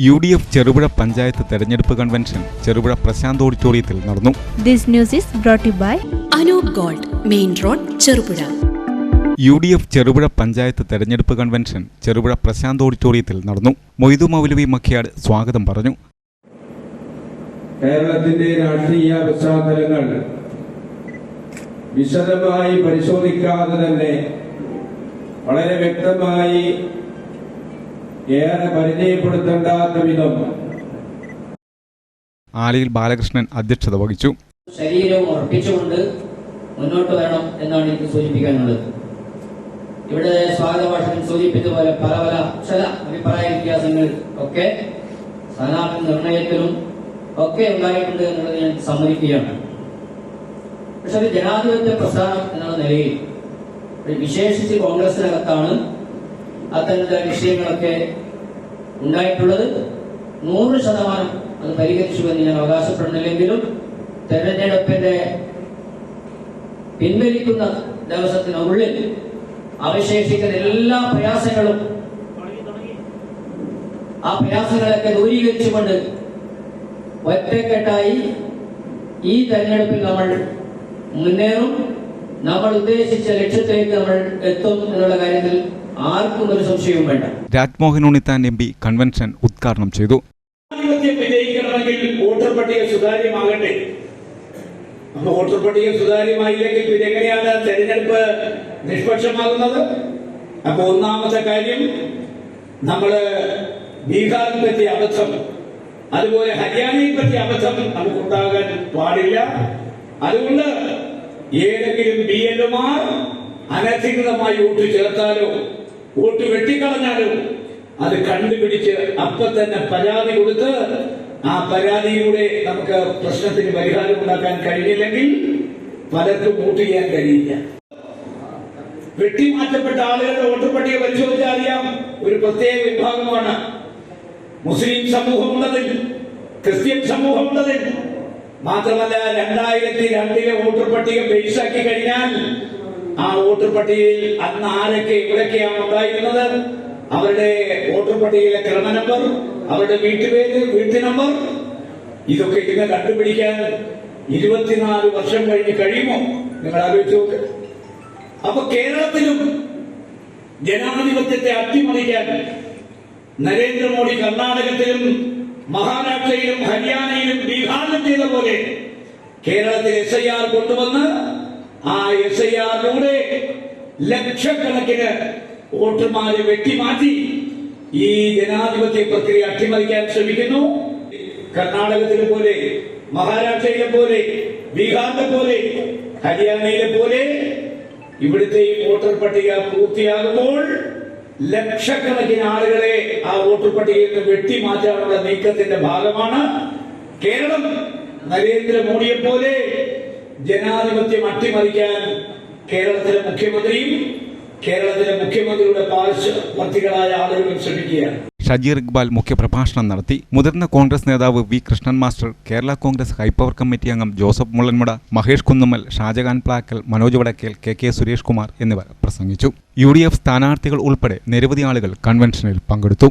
U D F Cherupuzha panchayat തെരഞ്ഞെടുപ്പ് convention Cherupuzha Prashanth ഓഡിറ്റോറിയത്തിൽ നടന്നു. This news is brought by by Anoop gold main road Cherupuzha. U D F Cherupuzha panchayat തെരഞ്ഞെടുപ്പ് convention Cherupuzha Prashanth ഓഡിറ്റോറിയത്തിൽ നടന്നു. മൊയ്തു മൗലവി മഖിയാട് സ്വാഗതം പറഞ്ഞു. കേരളത്തിന്റെ രാഷ്ട്രീയ പശ്ചാത്തലങ്ങൾ വിശദമായി പരിശോധിക്കാതെ തന്നെ വളരെ വ്യക്തമായി ഏറെ പരിചയപ്പെടുത്തേണ്ടാത്ത വിധം ആലയിൽ ബാലകൃഷ്ണൻ അധ്യക്ഷത വഹിച്ചു. ശരീരവും ഉറപ്പിച്ചുകൊണ്ട് മുന്നോട്ട് വരണം എന്നാണ് എനിക്ക് സൂചിപ്പിക്കാനുള്ളത്. ഇവിടെ സ്വാഗത സൂചിപ്പിച്ച സൂചിപ്പിച്ചതുപോലെ പല പല അക്ഷര അഭിപ്രായ വ്യത്യാസങ്ങൾ ഒക്കെ സ്ഥാനാർത്ഥി നിർണയത്തിലും ഒക്കെ ഉണ്ടായിട്ടുണ്ട് എന്നുള്ളത് ഞാൻ സമ്മതിക്കുകയാണ്. പക്ഷെ ഒരു ജനാധിപത്യ പ്രസ്ഥാനം എന്നുള്ള നിലയിൽ വിശേഷിച്ച് കോൺഗ്രസിനകത്താണ് അത്തരത്തിലുള്ള വിഷയങ്ങളൊക്കെ ഉണ്ടായിട്ടുള്ളത് നൂറ് ശതമാനം അത് പരിഹരിച്ചു എന്ന് ഞാൻ അവകാശപ്പെടുന്നില്ലെങ്കിലും തെരഞ്ഞെടുപ്പിന്റെ പിൻവലിക്കുന്ന ദിവസത്തിനുള്ളിൽ അവശേഷിക്കുന്ന എല്ലാ പ്രയാസങ്ങളും ആ പ്രയാസങ്ങളൊക്കെ ദൂരീകരിച്ചുകൊണ്ട് ഒറ്റക്കെട്ടായി ഈ തെരഞ്ഞെടുപ്പിൽ നമ്മൾ മുന്നേറും. നമ്മൾ ഉദ്ദേശിച്ച ലക്ഷ്യത്തിലേക്ക് നമ്മൾ എത്തും എന്നുള്ള കാര്യത്തിൽ ആർക്കും ഒരു സംശയവും വേണ്ട. Rajmohan Unnithan M P convention ഉദ്ഘാടനം ചെയ്തു. വിജയിക്കണമെങ്കിൽ വോട്ടർ പട്ടിക സുതാര്യമാകട്ടെ. വോട്ടർ പട്ടിക സുതാര്യമായില്ലെങ്കിൽ പിന്നെ എങ്ങനെയാണ് തെരഞ്ഞെടുപ്പ് നിഷ്പക്ഷമാകുന്നത്? അപ്പൊ ഒന്നാമത്തെ കാര്യം നമ്മൾ ബീഹാറിൽ പറ്റിയ അബദ്ധം അതുപോലെ ഹരിയാനയെ പറ്റിയ അബദ്ധം നമുക്കുണ്ടാകാൻ പാടില്ല. അതുകൊണ്ട് ഏതെങ്കിലും ബി എൽമാർ അനധികൃതമായി വോട്ട് ചേർത്താലോ? വോട്ട് വെട്ടിക്കളഞ്ഞാലും അത് കണ്ടുപിടിച്ച് അപ്പൊ തന്നെ പരാതി കൊടുത്ത് ആ പരാതിയിലൂടെ നമുക്ക് പ്രശ്നത്തിന് പരിഹാരം ഉണ്ടാക്കാൻ കഴിഞ്ഞില്ലെങ്കിൽ പലർക്കും വോട്ട് ചെയ്യാൻ കഴിയില്ല. വെട്ടിമാറ്റപ്പെട്ട ആളുകളുടെ വോട്ടർ പട്ടിക പരിശോധിച്ചാൽ അറിയാം ഒരു പ്രത്യേക വിഭാഗമാണ്. മുസ്ലിം സമൂഹമുള്ളതിൽ ക്രിസ്ത്യൻ സമൂഹമുള്ളതിൽ മാത്രമല്ല രണ്ടായിരത്തി രണ്ടിലെ വോട്ടർ പട്ടിക ബേസാക്കി കഴിഞ്ഞാൽ ആ വോട്ടർ പട്ടികയിൽ അന്ന് ആരൊക്കെ എവിടൊക്കെയാണ് ഉണ്ടായിരുന്നത്? അവരുടെ വോട്ടർ പട്ടികയിലെ ക്രമ നമ്പർ അവരുടെ വീട്ടുപേര് വീട്ടു നമ്പർ ഇതൊക്കെ ഇന്ന് കണ്ടുപിടിക്കാൻ ഇരുപത്തിനാല് വർഷം കഴിഞ്ഞ് കഴിയുമോ? നിങ്ങൾ ആലോചിച്ചു അപ്പൊ കേരളത്തിലും ജനാധിപത്യത്തെ അട്ടിമറിക്കാൻ നരേന്ദ്രമോദി കർണാടകത്തിലും മഹാരാഷ്ട്രയിലും ഹരിയാനയിലും ബീഹാറിലും ചെയ്ത പോലെ കേരളത്തിൽ എസ് ഐ ആർ കൊണ്ടുവന്ന് ആ എസ് ഐ ആറിലൂടെ ലക്ഷക്കണക്കിന് വോട്ടർമാരെ വെട്ടിമാറ്റി ഈ ജനാധിപത്യ പ്രക്രിയ അട്ടിമറിക്കാൻ ശ്രമിക്കുന്നു. കർണാടകത്തിലെ പോലെ മഹാരാഷ്ട്രയിലെ പോലെ ബീഹാറിലെ പോലെ ഹരിയാനയിലെ പോലെ ഇവിടുത്തെ ഈ വോട്ടർ പട്ടിക പൂർത്തിയാകുമ്പോൾ ലക്ഷക്കണക്കിന് ആളുകളെ ആ വോട്ടർ പട്ടികയിൽ നിന്ന് വെട്ടിമാറ്റാനുള്ള നീക്കത്തിന്റെ ഭാഗമാണ്. കേരളം നരേന്ദ്രമോദിയെ പോലെ ജനാധിപത്യം അട്ടിമറിക്കാൻ കേരളത്തിലെ മുഖ്യമന്ത്രിയും കേരളത്തിലെ മുഖ്യമന്ത്രിയുടെ പാർശ്വവർത്തികളായ ആളുകളും ശ്രമിക്കുകയാണ്. ഷജീർ ഇക്ബാൽ മുഖ്യപ്രഭാഷണം നടത്തി. മുതിർന്ന കോൺഗ്രസ് നേതാവ് V Krishnan master Kerala Congress high power committee അംഗം ജോസഫ് മുള്ളൻമുട മഹേഷ് കുന്നുമ്മൽ ഷാജഹാൻ പ്ലാക്കൽ മനോജ് വടക്കേൽ കെ കെ സുരേഷ് കുമാർ എന്നിവർ പ്രസംഗിച്ചു. യു ഡി എഫ് സ്ഥാനാർത്ഥികൾ ഉൾപ്പെടെ നിരവധി ആളുകൾ കൺവെൻഷനിൽ പങ്കെടുത്തു.